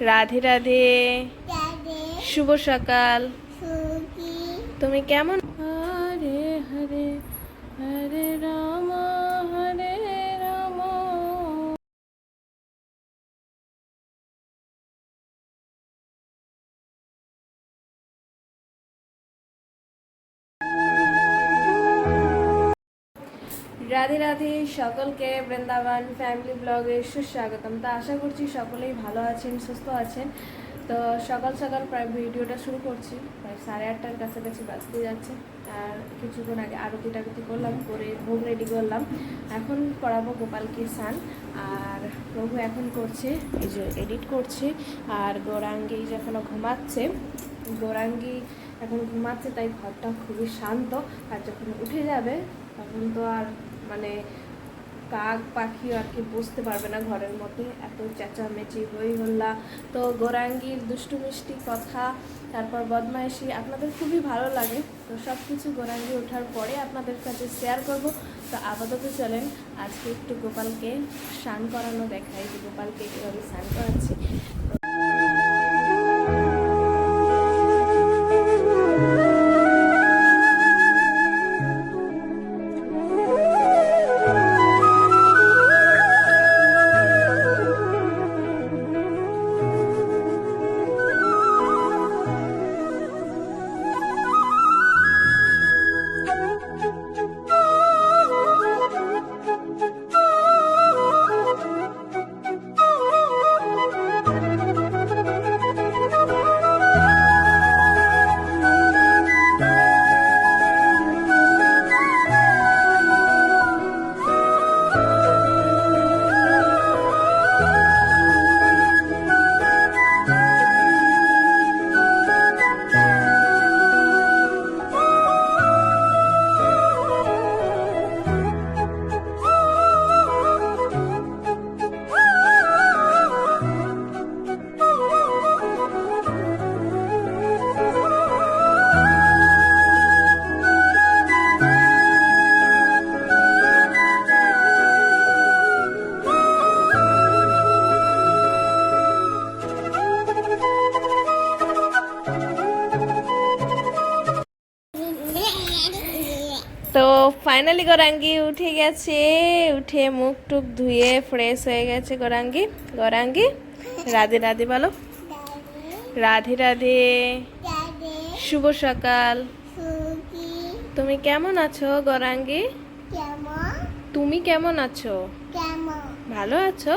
রাধে রাধে। শুভ সকাল। তুমি কেমন? হরে হরে হরে রাম। রাধে রাধে সকলকে বৃন্দাবন ফ্যামিলি ব্লগে সুস্বাগতম। তো আশা করছি সকলেই ভালো আছেন, সুস্থ আছেন। তো সকাল সকাল প্রায় ভিডিওটা শুরু করছি। প্রায় সাড়ে আটটার কাছাকাছি বাজতে যাচ্ছে। আর কিছুক্ষণ আগে আরতি টারতি করলাম, করে ভোগ রেডি করলাম। এখন করাবো গোপালকে স্নান। আর প্রভু এখন করছে, এই যে এডিট করছে। আর গৌরাঙ্গি যখন ঘুমাচ্ছে, গৌরাঙ্গি এখন ঘুমাচ্ছে, তাই ঘরটা খুবই শান্ত। আর যখন উঠে যাবে, তখন তো আর মানে কাক পাখি আর কি বুঝতে পারবে না ঘরের মধ্যে। এত চেঁচামেচি হই হল্লা তো গোরাঙ্গির দুষ্টু মিষ্টি কথা, তারপর বদমাইশি, আপনাদের খুবই ভালো লাগে। তো সব কিছু গোরাঙ্গি ওঠার পরে আপনাদের কাছে শেয়ার করব। তো আপাতত চলেন, আজকে একটু গোপালকে স্নান করানো দেখাই, যে গোপালকে কীভাবে স্নান করাচ্ছি। ফাইনালি গোরাঙ্গি উঠে গেছে। উঠে মুখ টুক ধুয়ে ফ্রেশ হয়ে গেছে গোরাঙ্গি গোরাঙ্গি রাধে রাধে বলো। রাধে রাধে। শুভ সকাল। তুমি কেমন আছো গোরাঙ্গি তুমি কেমন আছো? ভালো আছো?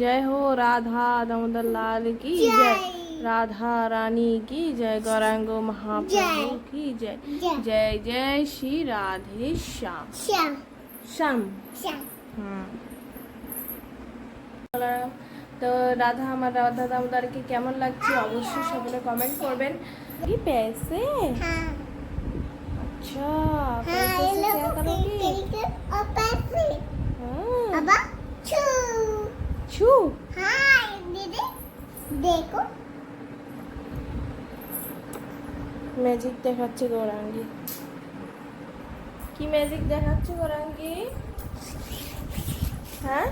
জয় হো রাধা দামোদর লাল কি জয় রাধা রানী কি জয় গৌরাঙ্গ মহাপ্রভু কি জয় জয় জয় শ্রী রাধে শ্যাম শ্যাম হুম তো রাধা আমার রাধা দামোদরকে কেমন লাগছে অবশ্যই সকলে কমেন্ট করবেন কি পেয়েছে হ্যাঁ ম্যাজিক দেখাচ্ছে গৌরাঙ্গি। কি ম্যাজিক দেখাচ্ছে গৌরাঙ্গি? হ্যাঁ?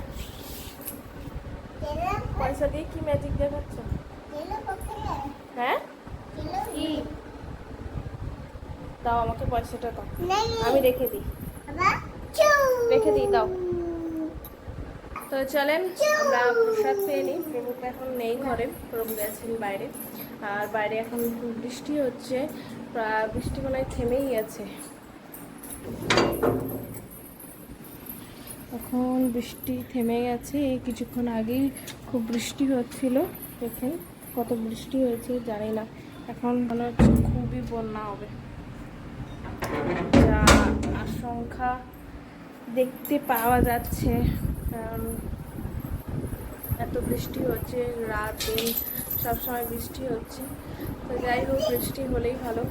পয়সা দিয়ে কি ম্যাজিক দেখাচ্ছ? হ্যাঁ? কি? দাও আমাকে পয়সাটা দাও। আমি রেখে দিই। রেখে দিই, দাও। তো চলেন, আমরা প্রসাদ পেয়ে নিই। প্রভু এখন নেই ঘরে, প্রভু গেছেন বাইরে। আর বাইরে এখন বৃষ্টি হচ্ছে, প্রায় বৃষ্টি মনে হয় থেমেই গেছে। এখন বৃষ্টি থেমে গেছে, কিছুক্ষণ আগেই খুব বৃষ্টি হচ্ছিল, দেখেন কত বৃষ্টি হয়েছে, জানি না। এখন মনে হচ্ছে খুবই বন্যা হবে। যা আশঙ্কা দেখতে পাওয়া যাচ্ছে, কারণ এত বৃষ্টি হচ্ছে, রাত দিন সবসময় বৃষ্টি হচ্ছে। তো যাই হোক, বৃষ্টি হলেই ভালো।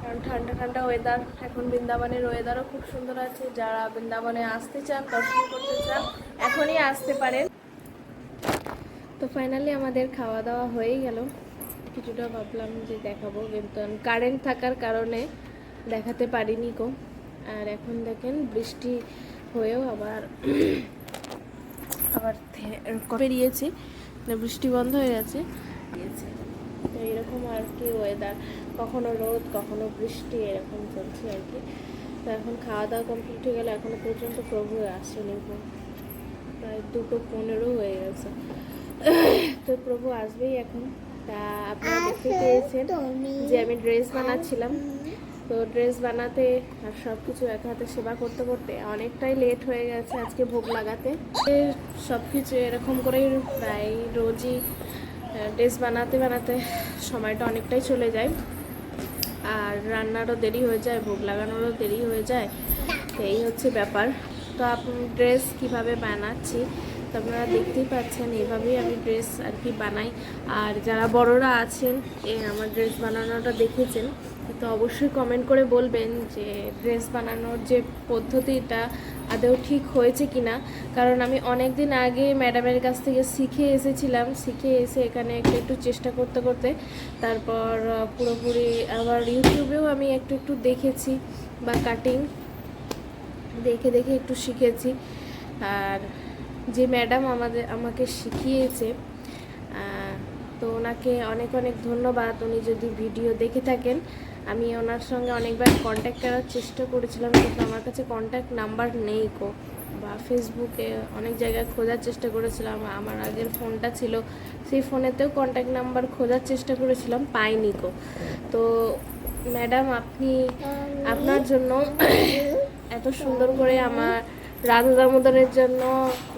কারণ ঠান্ডা ঠান্ডা ওয়েদার এখন বৃন্দাবনের ওয়েদারও খুব সুন্দর আছে। যারা বৃন্দাবনে আসতে চান, দর্শন করতে চান, এখনই আসতে পারেন। তো ফাইনালি আমাদের খাওয়া দাওয়া হয়েই গেল। কিছুটা ভাবলাম যে দেখাবো। কিন্তু কারেন্ট থাকার কারণে দেখাতে পারিনি গো। আর এখন দেখেন, বৃষ্টি হয়েও আবার আবার বেরিয়েছে। মানে বৃষ্টি বন্ধ হয়ে গেছে। তো এরকম আর কি ওয়েদার কখনো রোদ কখনো বৃষ্টি এরকম চলছে আর কি। তো এখন খাওয়া দাওয়া কমপ্লিট হয়ে গেলে এখনও পর্যন্ত প্রভু আসেনি। প্রায় দুটো পনেরো হয়ে গেছে। তো প্রভু আসবেই এখন। তা আপনারা দেখতে পেয়েছেন যে আমি ড্রেস বানাচ্ছিলাম। তো ড্রেস বানাতে আর সব কিছু এক হাতে সেবা করতে করতে অনেকটাই লেট হয়ে গেছে আজকে ভোগ লাগাতে। সব কিছু এরকম করেই প্রায় রোজই ড্রেস বানাতে বানাতে সময়টা অনেকটাই চলে যায়। আর রান্নারও দেরি হয়ে যায়, ভোগ লাগানোরও দেরি হয়ে যায়। এই হচ্ছে ব্যাপার। তো আপনি ড্রেস কীভাবে বানাচ্ছি? তো আপনারা দেখতেই পাচ্ছেন, এভাবেই আমি ড্রেস আর কি বানাই। আর যারা বড়রা আছেন, এ আমার ড্রেস বানানোটা দেখেছেন তো অবশ্যই কমেন্ট করে বলবেন যে ড্রেস বানানোর যে পদ্ধতিটা আদৌ ঠিক হয়েছে কি না কারণ আমি অনেক দিন আগে ম্যাডামের কাছ থেকে শিখে এসেছিলাম। শিখে এসে এখানে একটু একটু চেষ্টা করতে করতে তারপর পুরোপুরি আবার ইউটিউবেও আমি একটু একটু দেখেছি বা কাটিং দেখে দেখে একটু শিখেছি। আর যে ম্যাডাম আমাদের, আমাকে শিখিয়েছে তো ওনাকে অনেক অনেক ধন্যবাদ। উনি যদি ভিডিও দেখে থাকেন আমি ওনার সঙ্গে অনেকবার কন্ট্যাক্ট করার চেষ্টা করেছিলাম কিন্তু আমার কাছে কন্ট্যাক্ট নাম্বার নেই কো বা ফেসবুকে অনেক জায়গায় খোঁজার চেষ্টা করেছিলাম আমার আগের ফোনটা ছিল সেই ফোনেতেও কন্ট্যাক্ট নাম্বার খোঁজার চেষ্টা করেছিলাম পাইনি কো তো ম্যাডাম আপনি আপনার জন্য এত সুন্দর করে আমার রাধা দামোদরের জন্য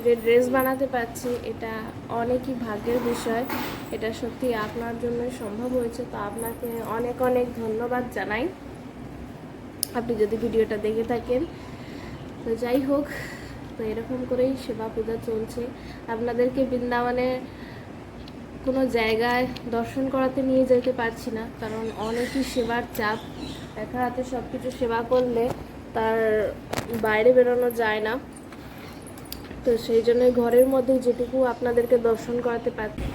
যে ড্রেস বানাতে পারছি, এটা অনেকই ভাগ্যের বিষয়। এটা সত্যি আপনার জন্যই সম্ভব হয়েছে, তো আপনাকে অনেক অনেক ধন্যবাদ জানাই। আপনি যদি ভিডিওটা দেখে থাকেন, তো যাই হোক, তো এরকম করেই সেবা পূজা চলছে। আপনাদেরকে বৃন্দাবনে কোনো জায়গায় দর্শন করাতে নিয়ে যেতে পারছি না, কারণ অনেকই সেবার চাপ। একা হাতে সব কিছু সেবা করলে তার বাইরে বেরোনো যায় না। তো সেই জন্য ঘরের মধ্যে যেটুকু আপনাদেরকে দর্শন করাতে পারছি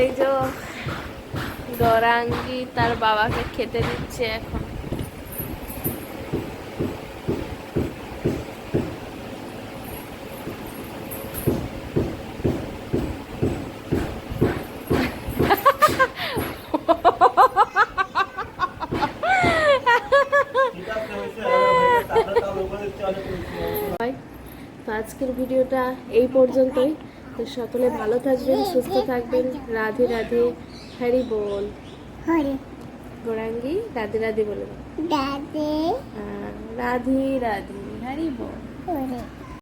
এই যে গৌরাঙ্গি তার বাবাকে খেতে দিচ্ছে এখন হয় তো আজকের ভিডিওটা এই পর্যন্তই। তো সকলে ভালো থাকবেন সুস্থ থাকবেন। রাধে রাধে হ্যারি বল। গোরাঙ্গি রাধে রাধে বলে হ্যাঁ, রাধে। রাধে হ্যারি বল।